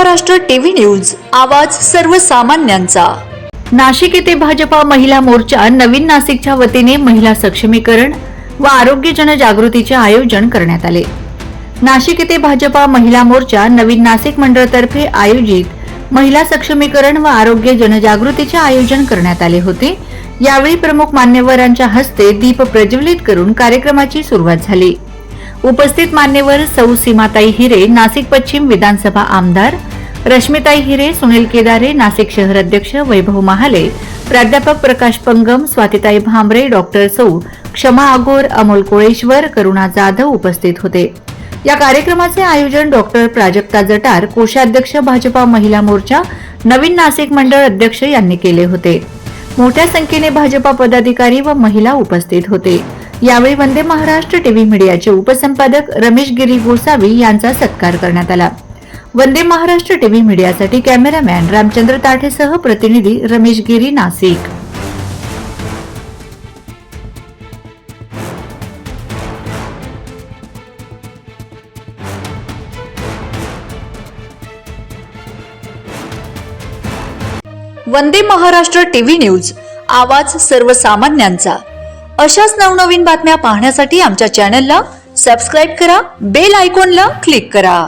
Maharashtra TV news आवाज सर्वसामान्यांचा. नाशिक येथे भाजपा महिला मोर्चा नवीन नाशिकच्या वतीने महिला सक्षमीकरण व आरोग्य जनजागृतीचे आयोजन करण्यात आले. नाशिक येथे भाजपा महिला मोर्चा नवीन नाशिक मंडळतर्फे आयोजित महिला सक्षमीकरण व आरोग्य जनजागृतीचे आयोजन करण्यात आले होते. यावेळी प्रमुख मान्यवरांच्या हस्ते दीप प्रज्वलित करून कार्यक्रमाची सुरुवात झाली. उपस्थित मान्यवर सौ सीमाताई हिरे नाशिक पश्चिम विधानसभा आमदार रश्मिताई हिरे सुनील केदारे नाशिक शहर अध्यक्ष वैभव महाले प्राध्यापक प्रकाश पंगम स्वातीताई भांबरे डॉक्टर सौ क्षमा आगोर अमोल कोळेश्वर करुणा जाधव उपस्थित होते. या कार्यक्रमाचे आयोजन डॉक्टर प्राजक्ता जटार कोषाध्यक्ष भाजपा महिला मोर्चा नवीन नाशिक मंडळ अध्यक्ष यांनी केले होते. मोठ्या संख्येने भाजपा पदाधिकारी व महिला उपस्थित होते. यावेळी वंदे महाराष्ट्र टीव्ही मीडियाचे उपसंपादक रमेश गिरी गोसावी यांचा सत्कार करण्यात आला. वंदे महाराष्ट्र टीव्ही मीडियासाठी कॅमेरामॅन रामचंद्र ताठेसह प्रतिनिधी रमेश गिरी नाशिक. वंदे महाराष्ट्र टीव्ही न्यूज आवाज सर्वसामान्यांचा. अशाच नवनवीन बातम्या पाहण्यासाठी आमच्या चॅनलला सबस्क्राईब करा बेल आयकॉनला क्लिक करा.